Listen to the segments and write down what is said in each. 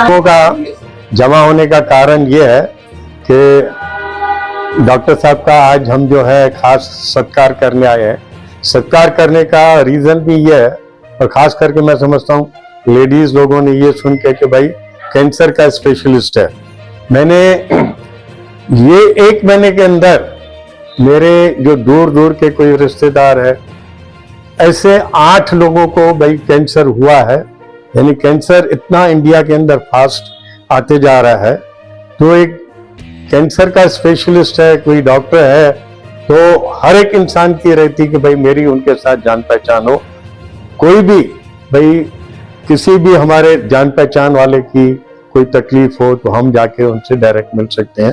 लोगों का जमा होने का कारण ये है कि डॉक्टर साहब का आज हम जो है खास सत्कार करने आए हैं। सत्कार करने का रीजन भी ये है और खास करके मैं समझता हूँ, लेडीज़ लोगों ने ये सुन के कि भाई, कैंसर का स्पेशलिस्ट है। मैंने ये एक महीने के अंदर मेरे जो दूर दूर के कोई रिश्तेदार है, ऐसे आठ लोगों को भाई कैंसर हुआ है। यानी कैंसर इतना इंडिया के अंदर फास्ट आते जा रहा है तो एक कैंसर का स्पेशलिस्ट है कोई डॉक्टर है तो हर एक इंसान की रहती कि भाई मेरी उनके साथ जान पहचान हो। कोई भी भाई किसी भी हमारे जान पहचान वाले की कोई तकलीफ़ हो तो हम जाके उनसे डायरेक्ट मिल सकते हैं।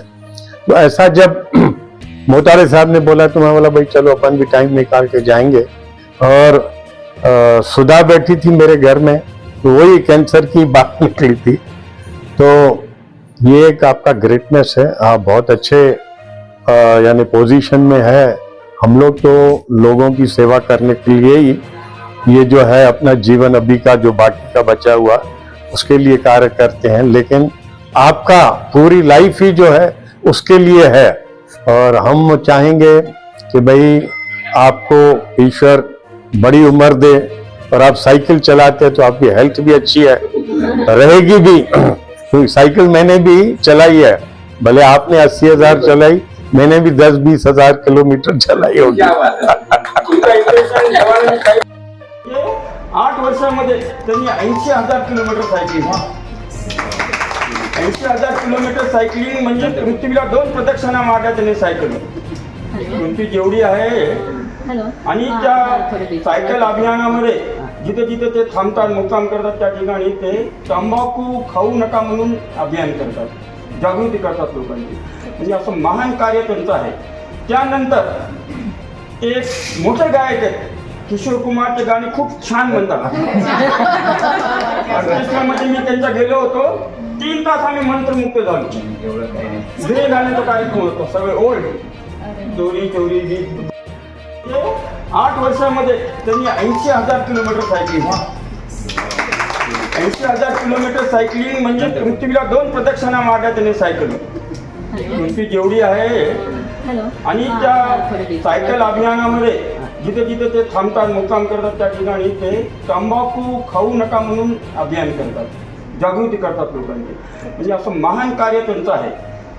तो ऐसा जब मोतारे साहब ने बोला तो मैं बोला भाई चलो अपन भी टाइम निकाल के जाएँगे। और अ, सुधा बैठी थी मेरे घर में तो वही कैंसर की बात निकली थी। तो ये एक आपका ग्रेटनेस है। आप बहुत अच्छे यानी पोजीशन में है। हम लोग तो लोगों की सेवा करने के लिए ही ये जो है अपना जीवन अभी का जो बाकी का बचा हुआ, उसके लिए कार्य करते हैं। लेकिन आपका पूरी लाइफ ही जो है, उसके लिए है। और हम चाहेंगे कि भाई आपको ईश्वर बड़ी उम्र दे और आप साइकिल चलाते हैं तो आपकी हेल्थ भी अच्छी है रहेगी भी। साइकिल मैंने भी चलाई है भले आपने अस्सी हजार चलाई मैंने भी दस बीस हजार किलोमीटर चलाई होगी। तुमचं आठ वर्षामध्ये त्यांनी ऐंशी हजार किलोमीटर सायकलिंग ऐंशी हजार किलोमीटर सायकलिंग म्हणजे पृथ्वीला दोन प्रदक्षिणा मारल्या त्यांनी सायकल. पृथ्वी जेवढी आहे आणि त्या सायकल अभियानामध्ये जिथे जिथे ते थांबतात मुक्काम करतात त्या ठिकाणी ते तंबाखू खाऊ नका म्हणून अभियान करतात जागृती करतात लोकांची. म्हणजे असं महान कार्य त्यांचं आहे. त्यानंतर एक मोठे गायक आहेत किशोर कुमारचे गाणे खूप छान म्हणतात. ऑर्केस्ट्रामध्ये मी त्यांच्या गेलो होतो. तीन तास आम्ही मंत्रमुक्त झालो. जुने गाण्याचा कार्यक्रम होतो सगळे ओल्ड. चोरी चोरी गीत आठ वर्षामध्ये त्यांनी ऐंशी हजार किलोमीटर सायकलिंग ऐंशी हजार किलोमीटर सायकलिंग म्हणजे पृथ्वीला दोन प्रदक्षिणा मारल्या त्यांनी सायकल पृथ्वी जेवढी आहे हॅलो. आणि त्या सायकल अभियानामध्ये जिथे जिथे ते थांबतात मुक्काम करतात त्या ठिकाणी ते तंबाखू खाऊ नका म्हणून अभियान करतात. जागृती करतात लोकांची. म्हणजे असं महान कार्य त्यांचं आहे.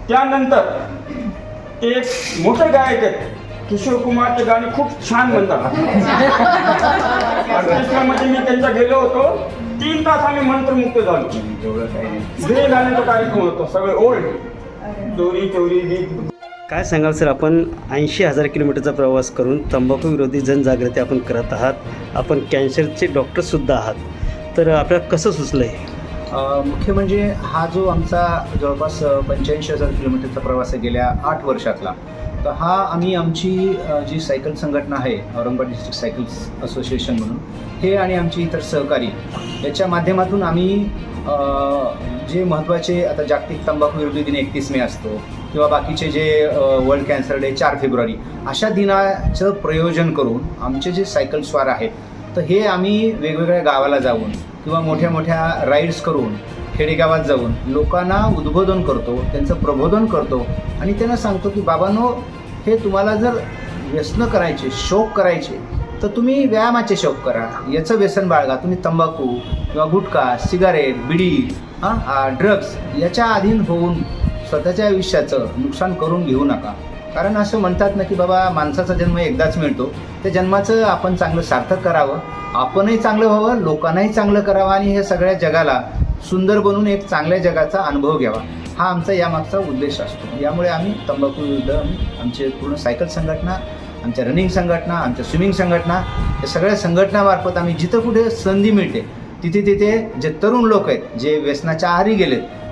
त्यानंतर एक मोठे गायक आहेत. किशोर कुमारचे गाणे खूप छान म्हणतात. ऑर्केस्ट्रामध्ये मी त्यांच्या गेलो होतो. तीन तास आम्ही मंत्रमुक्त झालो. जुने गाण्याचा कार्यक्रम होतो सगळे ओल्ड चोरी चोरी गीत काय सांगाल सर आपण ऐंशी हजार किलोमीटरचा प्रवास करून तंबाखू विरोधी जनजागृती आपण करत आहात. आपण कॅन्सरचे डॉक्टरसुद्धा आहात. तर आपल्याला कसं सुचलं आहे मुख्य म्हणजे हा जो आमचा जवळपास पंच्याऐंशी हजार किलोमीटरचा प्रवास आहे गेल्या आठ वर्षातला. तर हा आम्ही आमची जी सायकल संघटना आहे औरंगाबाद डिस्ट्रिक्ट सायकल्स असोसिएशन म्हणून हे आणि आमची इतर सहकारी याच्या माध्यमातून आम्ही जे महत्त्वाचे आता जागतिक तंबाखू विरोधी दिन एकतीस मे असतो किंवा बाकीचे जे वर्ल्ड कॅन्सर डे चार फेब्रुवारी अशा दिनाचं प्रयोजन करून आमचे जे सायकल स्वार आहेत तर हे आम्ही वेगवेगळ्या गावाला जाऊन किंवा मोठ्या मोठ्या राईड्स करून खेडेगावात जाऊन लोकांना उद्बोधन करतो त्यांचं प्रबोधन करतो आणि त्यांना सांगतो की बाबांनो हे तुम्हाला जर व्यसन करायचे शौक करायचे तर तुम्ही व्यायामाचे शौक करा. याचं व्यसन बाळगा. तुम्ही तंबाखू किंवा गुटखा सिगारेट बिडी हां ड्रग्स याच्या अधीन होऊन स्वतःच्या आयुष्याचं नुकसान करून घेऊ नका. कारण असं म्हणतात ना की बाबा माणसाचा जन्म एकदाच मिळतो. त्या जन्माचं आपण चांगलं सार्थक करावं. आपणही चांगलं व्हावं लोकांनाही चांगलं करावं आणि हे सगळ्या जगाला सुंदर बनून एक चांगल्या जगाचा अनुभव घ्यावा. हा आमचा यामागचा उद्देश असतो. यामुळे आम्ही तंबाखू विरुद्ध आमचे पूर्ण सायकल संघटना आमच्या रनिंग संघटना आमच्या स्विमिंग संघटना या सगळ्या संघटनामार्फत आम्ही जिथं कुठे संधी मिळते तिथे तिथे जे तरुण लोक आहेत जे व्यसनाच्या आहारी गेलेत